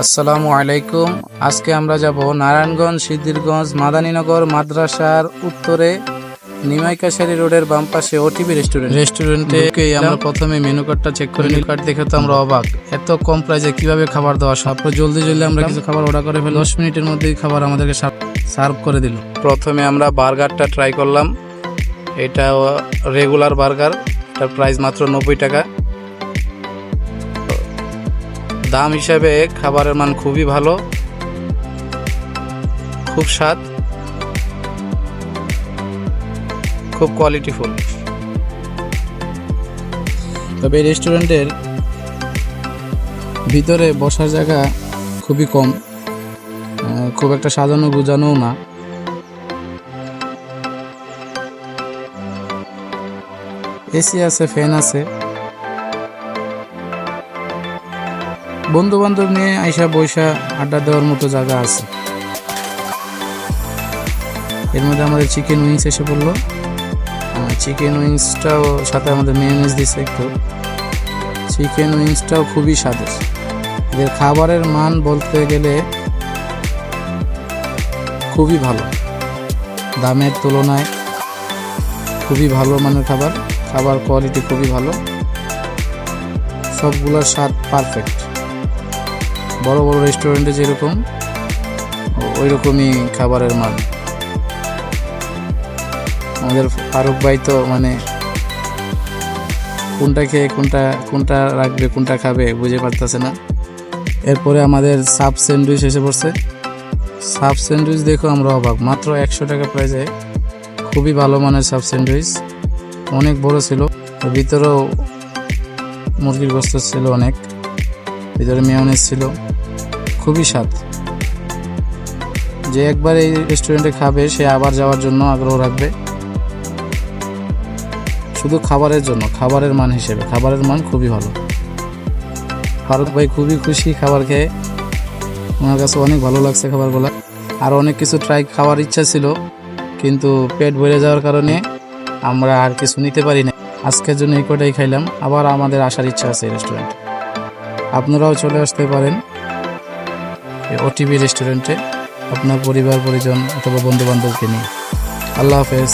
আসসালামু আলাইকুম। আজকে আমরা যাব নারায়ণগঞ্জ সিদ্ধিরগঞ্জ মাদানীনগর মাদ্রাসার উত্তরে নিমাইকাশারি রোডের বাম পাশে ওটিভি রেস্টুরেন্ট রেস্টুরেন্টে আমরা প্রথমে মেনু কার্ডটা চেক করে মেনু কার্ড দেখে তো আমরা অবাক। এত কম প্রাইসে কীভাবে খাবার দেওয়া তারপর জলদি জলদি আমরা কিছু খাবার অর্ডার করে ফেলি দশ মিনিটের মধ্যেই খাবার আমাদেরকে সার্ভ করে দিল। প্রথমে আমরা বার্গারটা ট্রাই করলাম। এটা রেগুলার বার্গার এটার প্রাইস মাত্র নব্বই টাকা। দাম হিসাবে খাবারের মান খুবই ভালো। খুব স্বাদ। খুব কোয়ালিটিফুল তবে এই রেস্টুরেন্টের ভিতরে বসার জায়গা খুবই কম। খুব একটা সাজানো গুজানোও না। এসি আছে ফ্যান আছে। বন্ধু বান্ধব নিয়ে আইসা বৈশা আড্ডা দেওয়ার মতো জায়গা আছে। এর মধ্যে আমাদের চিকেন উইংস এসে পড়ল। চিকেন উইংসটাও সাথে আমাদের মেয়নিজ দিছে একটু। চিকেন উইংসটাও খুবই স্বাদের। এদের খাবারের মান বলতে গেলে খুবই ভালো। দামের তুলনায় খুবই ভালো মানের খাবার। খাবার কোয়ালিটি খুবই ভালো। সবগুলোর স্বাদ পারফেক্ট বড় বড় রেস্টুরেন্টে যেরকম ওই রকমই খাবারের মান। আমাদের ফারুক ভাই তো মানে কোনটা খেয়ে কোনটা কোনটা রাখবে, কোনটা খাবে বুঝে পারতেছে না। এরপরে আমাদের সাব স্যান্ডউইচ এসে পড়ছে। সাব স্যান্ডউইচ দেখো আমরা অবাক, মাত্র একশো টাকা প্রাইসে খুবই ভালো মানের সাব স্যান্ডউইচ, অনেক বড় ছিল। ভিতরেও মুরগির গোস্ত ছিল অনেক। ভিতরে মেয়নেজ ছিল। খুবই স্বাদ। যে একবার এই রেস্টুরেন্টে খাবে, সে আবার যাওয়ার জন্য আগ্রহ রাখবে। শুধু খাবারের জন্য, খাবারের মান হিসেবে। খাবারের মান খুবই ভালো। ফারুক ভাই খুবই খুশি খাবার খেয়ে। ওনার কাছে অনেক ভালো লাগছে খাবারগুলো। আর অনেক কিছু ট্রাই খাওয়ার ইচ্ছা ছিল, কিন্তু পেট ভরে যাওয়ার কারণে আমরা আর কিছু নিতে পারি না আজকের জন্য এই কটাই খাইলাম। আবার আমাদের আসার ইচ্ছা আছে রেস্টুরেন্টে আপনারাও চলে আসতে পারেন ওটিভি রেস্টুরেন্টে আপনার পরিবার পরিজন অথবা বন্ধুবান্ধবকে নিয়ে। আল্লাহ হাফেজ।